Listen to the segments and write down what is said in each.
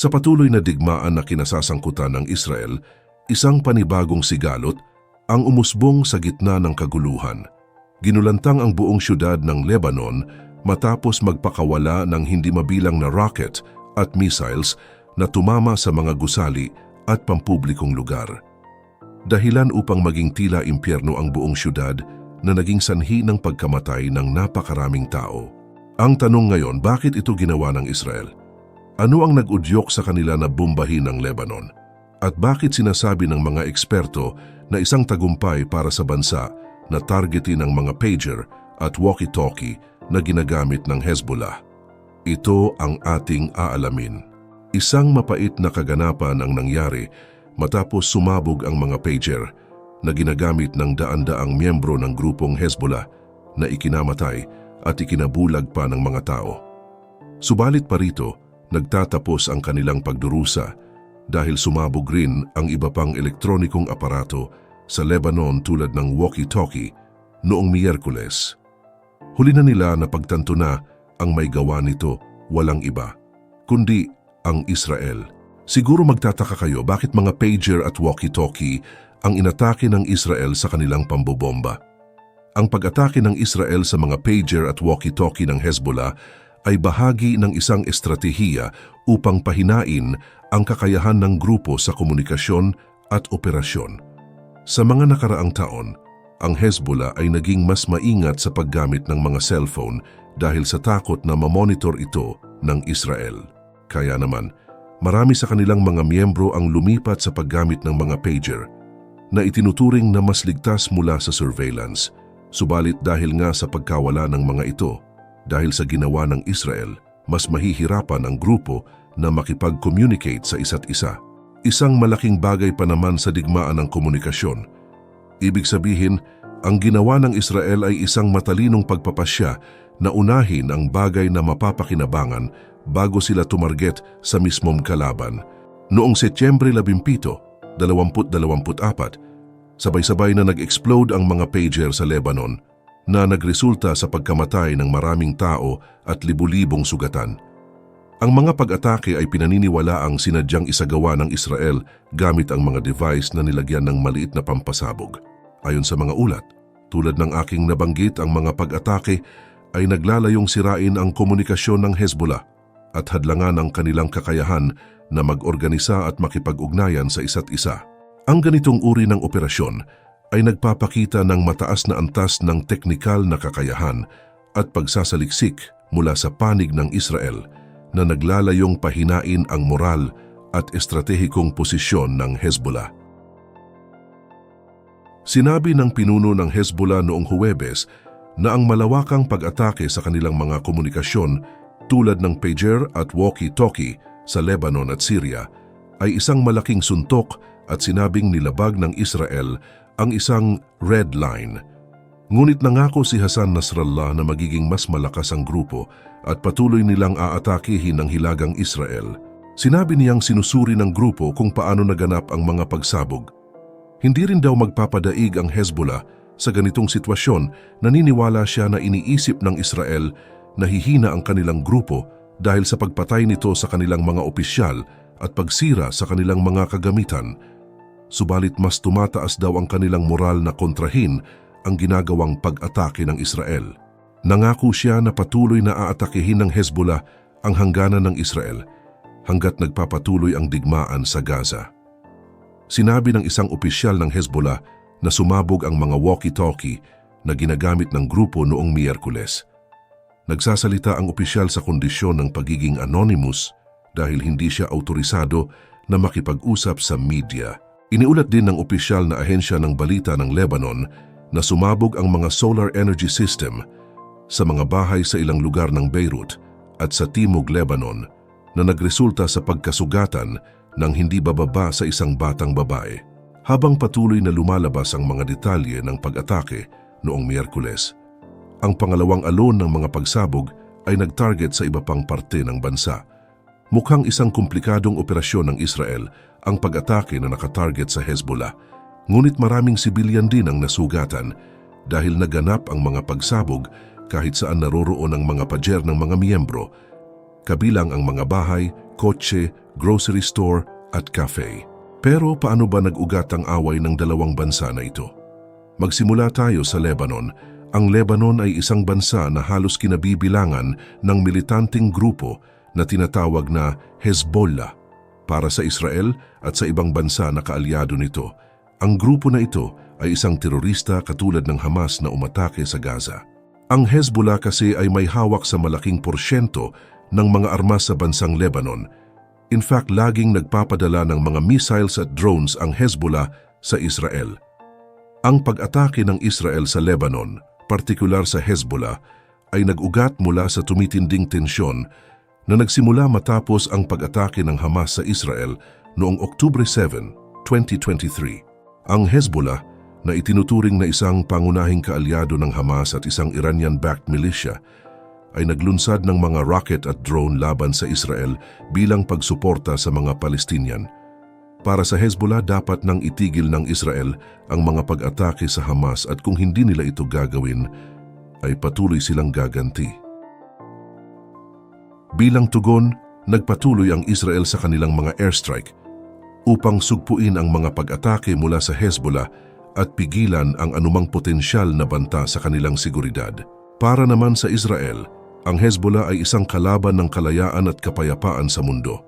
Sa patuloy na digmaan na kinasasangkutan ng Israel, isang panibagong sigalot ang umusbong sa gitna ng kaguluhan. Ginulantang ang buong syudad ng Lebanon matapos magpakawala ng hindi mabilang na rocket at missiles na tumama sa mga gusali at pampublikong lugar. Dahilan upang maging tila impyerno ang buong syudad na naging sanhi ng pagkamatay ng napakaraming tao. Ang tanong ngayon, bakit ito ginawa ng Israel? Ano ang nag-udyok sa kanila na bombahin ang Lebanon? At bakit sinasabi ng mga eksperto na isang tagumpay para sa bansa na targetin ang mga pager at walkie-talkie na ginagamit ng Hezbollah? Ito ang ating aalamin. Isang mapait na kaganapan ang nangyari matapos sumabog ang mga pager na ginagamit ng daan-daang miyembro ng grupong Hezbollah na ikinamatay at ikinabulag pa ng mga tao. Subalit pa rito, nagtatapos ang kanilang pagdurusa dahil sumabog rin ang iba pang elektronikong aparato sa Lebanon tulad ng walkie-talkie noong Miyerkules. Huli na nila na pagtanto na ang may gawa nito walang iba, kundi ang Israel. Siguro magtataka kayo bakit mga pager at walkie-talkie ang inatake ng Israel sa kanilang pambobomba. Ang pag-atake ng Israel sa mga pager at walkie-talkie ng Hezbollah ay bahagi ng isang estratehiya upang pahinain ang kakayahan ng grupo sa komunikasyon at operasyon. Sa mga nakaraang taon, ang Hezbollah ay naging mas maingat sa paggamit ng mga cellphone dahil sa takot na mamonitor ito ng Israel. Kaya naman, marami sa kanilang mga miyembro ang lumipat sa paggamit ng mga pager na itinuturing na mas ligtas mula sa surveillance. Subalit dahil nga sa pagkawala ng mga ito, dahil sa ginawa ng Israel, mas mahihirapan ang grupo na makipag-communicate sa isa't isa. Isang malaking bagay pa naman sa digmaan ng komunikasyon. Ibig sabihin, ang ginawa ng Israel ay isang matalinong pagpapasya na unahin ang bagay na mapapakinabangan bago sila tumarget sa mismong kalaban. Noong Setyembre 17, 2024, sabay-sabay na nag-explode ang mga pager sa Lebanon na nagresulta sa pagkamatay ng maraming tao at libu-libong sugatan. Ang mga pag-atake ay pinaniniwala ang sinadyang isagawa ng Israel gamit ang mga device na nilagyan ng maliit na pampasabog. Ayon sa mga ulat, tulad ng aking nabanggit ang mga pag-atake ay naglalayong sirain ang komunikasyon ng Hezbollah at hadlangan ang kanilang kakayahan na mag-organisa at makipag-ugnayan sa isa't isa. Ang ganitong uri ng operasyon ay nagpapakita ng mataas na antas ng teknikal na kakayahan at pagsasaliksik mula sa panig ng Israel na naglalayong pahinain ang moral at estratehikong posisyon ng Hezbollah. Sinabi ng pinuno ng Hezbollah noong Huwebes na ang malawakang pag-atake sa kanilang mga komunikasyon tulad ng pager at walkie-talkie sa Lebanon at Syria ay isang malaking suntok at sinabing nilabag ng Israel ang isang red line. Ngunit nangako si Hassan Nasrallah na magiging mas malakas ang grupo at patuloy nilang aatakihin ng hilagang Israel. Sinabi niyang sinusuri ng grupo kung paano naganap ang mga pagsabog. Hindi rin daw magpapadaig ang Hezbollah sa ganitong sitwasyon, naniniwala siya na iniisip ng Israel na hihina ang kanilang grupo dahil sa pagpatay nito sa kanilang mga opisyal at pagsira sa kanilang mga kagamitan. Subalit mas tumataas daw ang kanilang moral na kontrahin ang ginagawang pag-atake ng Israel. Nangako siya na patuloy na aatakihin ng Hezbollah ang hangganan ng Israel hanggat nagpapatuloy ang digmaan sa Gaza. Sinabi ng isang opisyal ng Hezbollah na sumabog ang mga walkie-talkie na ginagamit ng grupo noong Miyerkules. Nagsasalita ang opisyal sa kondisyon ng pagiging anonymous dahil hindi siya autorisado na makipag-usap sa media. Iniulat din ng opisyal na ahensya ng balita ng Lebanon na sumabog ang mga solar energy system sa mga bahay sa ilang lugar ng Beirut at sa Timog Lebanon na nagresulta sa pagkasugatan ng hindi bababa sa isang batang babae. Habang patuloy na lumalabas ang mga detalye ng pag-atake noong Miyerkules, ang pangalawang alon ng mga pagsabog ay nag-target sa iba pang parte ng bansa. Mukhang isang komplikadong operasyon ng Israel ang pag-atake na nakatarget sa Hezbollah, ngunit maraming sibilyan din ang nasugatan dahil naganap ang mga pagsabog kahit saan naroroon ang mga pajer ng mga miyembro, kabilang ang mga bahay, kotse, grocery store at cafe. Pero paano ba nag-ugat ang away ng dalawang bansa na ito? Magsimula tayo sa Lebanon. Ang Lebanon ay isang bansa na halos kinabibilangan ng militanteng grupo na tinatawag na Hezbollah. Para sa Israel at sa ibang bansa na kaalyado nito, ang grupo na ito ay isang terorista katulad ng Hamas na umatake sa Gaza. Ang Hezbollah kasi ay may hawak sa malaking porsyento ng mga armas sa bansang Lebanon. In fact, laging nagpapadala ng mga missiles at drones ang Hezbollah sa Israel. Ang pag-atake ng Israel sa Lebanon, partikular sa Hezbollah, ay nag-ugat mula sa tumitinding tensyon na nagsimula matapos ang pag-atake ng Hamas sa Israel noong Oktubre 7, 2023. Ang Hezbollah na itinuturing na isang pangunahing kaalyado ng Hamas at isang Iranian-backed militia ay naglunsad ng mga rocket at drone laban sa Israel bilang pagsuporta sa mga Palestinian. Para sa Hezbollah, dapat nang itigil ng Israel ang mga pag-atake sa Hamas at kung hindi nila ito gagawin, ay patuloy silang gaganti. Bilang tugon, nagpatuloy ang Israel sa kanilang mga airstrike upang sugpuin ang mga pag-atake mula sa Hezbollah at pigilan ang anumang potensyal na banta sa kanilang seguridad. Para naman sa Israel, ang Hezbollah ay isang kalaban ng kalayaan at kapayapaan sa mundo.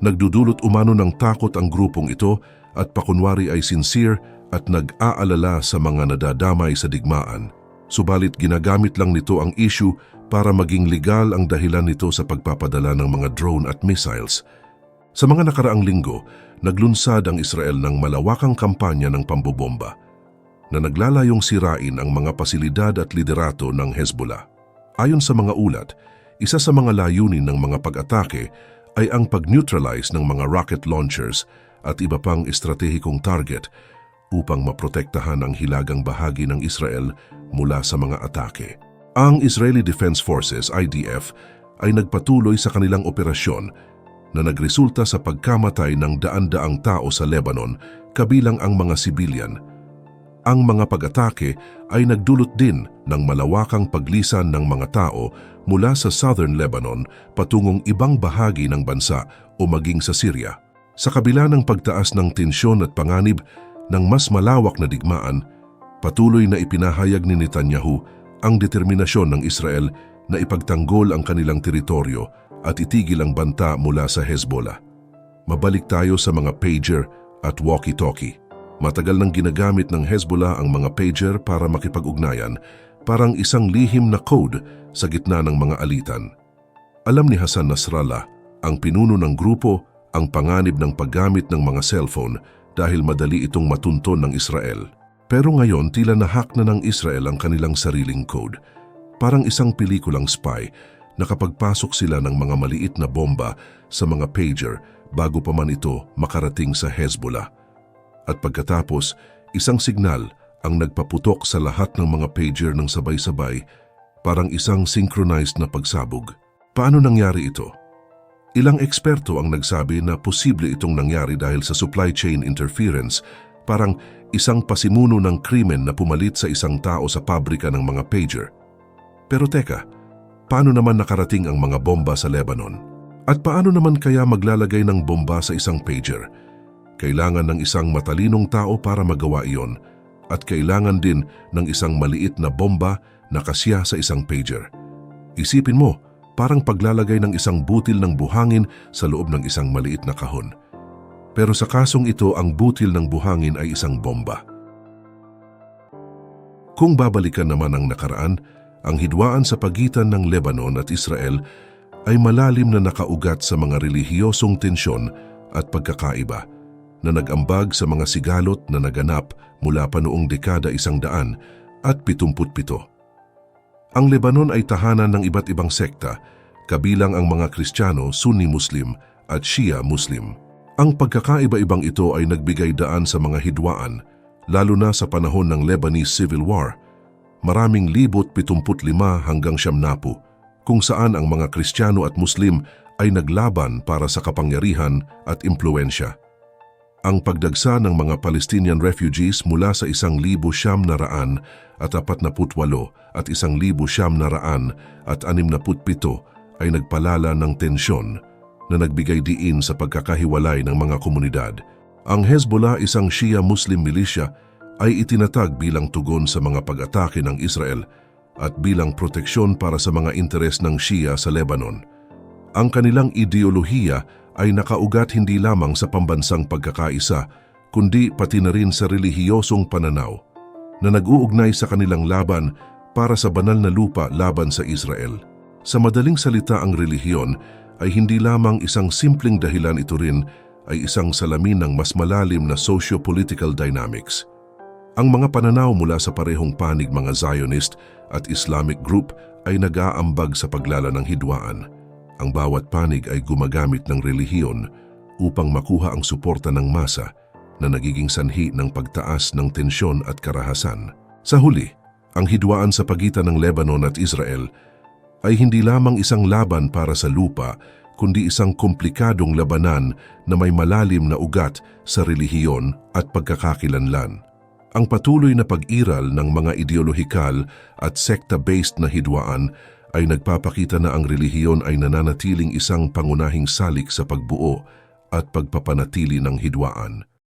Nagdudulot umano ng takot ang grupong ito at pakunwari ay sincere at nag-aalala sa mga nadadamay sa digmaan. Subalit ginagamit lang nito ang issue para maging legal ang dahilan nito sa pagpapadala ng mga drone at missiles. Sa mga nakaraang linggo, naglunsad ang Israel ng malawakang kampanya ng pambobomba na naglalayong sirain ang mga pasilidad at liderato ng Hezbollah. Ayon sa mga ulat, isa sa mga layunin ng mga pag-atake ay ang pag-neutralize ng mga rocket launchers at iba pang estratehikong target upang maprotektahan ang hilagang bahagi ng Israel mula sa mga atake. Ang Israeli Defense Forces, IDF, ay nagpatuloy sa kanilang operasyon na nagresulta sa pagkamatay ng daan-daang tao sa Lebanon kabilang ang mga sibilyan. Ang mga pag-atake ay nagdulot din ng malawakang paglisan ng mga tao mula sa southern Lebanon patungong ibang bahagi ng bansa o maging sa Syria. Sa kabila ng pagtaas ng tensyon at panganib ng mas malawak na digmaan, patuloy na ipinahayag ni Netanyahu ang determinasyon ng Israel na ipagtanggol ang kanilang teritoryo at itigil ang banta mula sa Hezbollah. Mabalik tayo sa mga pager at walkie-talkie. Matagal nang ginagamit ng Hezbollah ang mga pager para makipag-ugnayan, parang isang lihim na code sa gitna ng mga alitan. Alam ni Hassan Nasrallah, ang pinuno ng grupo, ang panganib ng paggamit ng mga cellphone dahil madali itong matunton ng Israel. Pero ngayon tila nahack na ng Israel ang kanilang sariling code. Parang isang pelikulang spy na kapag pasok sila ng mga maliit na bomba sa mga pager bago pa man ito makarating sa Hezbollah. At pagkatapos, isang signal ang nagpaputok sa lahat ng mga pager ng sabay-sabay, parang isang synchronized na pagsabog. Paano nangyari ito? Ilang eksperto ang nagsabi na posible itong nangyari dahil sa supply chain interference, parang isang pasimuno ng krimen na pumalit sa isang tao sa pabrika ng mga pager. Pero teka, paano naman nakarating ang mga bomba sa Lebanon? At paano naman kaya maglalagay ng bomba sa isang pager? Kailangan ng isang matalinong tao para magawa iyon at kailangan din ng isang maliit na bomba na kasya sa isang pager. Isipin mo, parang paglalagay ng isang butil ng buhangin sa loob ng isang maliit na kahon. Pero sa kasong ito, ang butil ng buhangin ay isang bomba. Kung babalikan naman ang nakaraan, ang hidwaan sa pagitan ng Lebanon at Israel ay malalim na nakaugat sa mga relihiyosong tensyon at pagkakaiba na nag-ambag sa mga sigalot na naganap mula pa noong dekada isang daan at pitumput pito. Ang Lebanon ay tahanan ng iba't ibang sekta, kabilang ang mga Kristiyano, Sunni Muslim at Shia Muslim. Ang pagkakaiba-ibang ito ay nagbigay daan sa mga hidwaan, lalo na sa panahon ng Lebanese Civil War. Maraming libot 75 hanggang siyamnapu, kung saan ang mga Kristiyano at Muslim ay naglaban para sa kapangyarihan at impluensya. Ang pagdagsa ng mga Palestinian refugees mula sa isang libo siyam na raan at apat na putwalo at isang libo siyam na raan at anim na putpito ay nagpalala ng tensyon na nagbigay diin sa pagkakahiwalay ng mga komunidad. Ang Hezbollah, isang Shia Muslim militia, ay itinatag bilang tugon sa mga pag-atake ng Israel at bilang proteksyon para sa mga interes ng Shia sa Lebanon. Ang kanilang ideolohiya ay nakaugat hindi lamang sa pambansang pagkakaisa, kundi pati na rin sa relihiyosong pananaw na nag-uugnay sa kanilang laban para sa banal na lupa laban sa Israel. Sa madaling salita ang relihiyon ay hindi lamang isang simpleng dahilan ito rin ay isang salamin ng mas malalim na socio-political dynamics. Ang mga pananaw mula sa parehong panig mga Zionist at Islamic group ay nag-aambag sa paglala ng hidwaan. Ang bawat panig ay gumagamit ng relihiyon upang makuha ang suporta ng masa na nagiging sanhi ng pagtaas ng tensyon at karahasan. Sa huli, ang hidwaan sa pagitan ng Lebanon at Israel ay hindi lamang isang laban para sa lupa, kundi isang komplikadong labanan na may malalim na ugat sa relihiyon at pagkakakilanlan. Ang patuloy na pag-iral ng mga ideolohikal at sekta-based na hidwaan ay nagpapakita na ang relihiyon ay nananatiling isang pangunahing salik sa pagbuo at pagpapanatili ng hidwaan.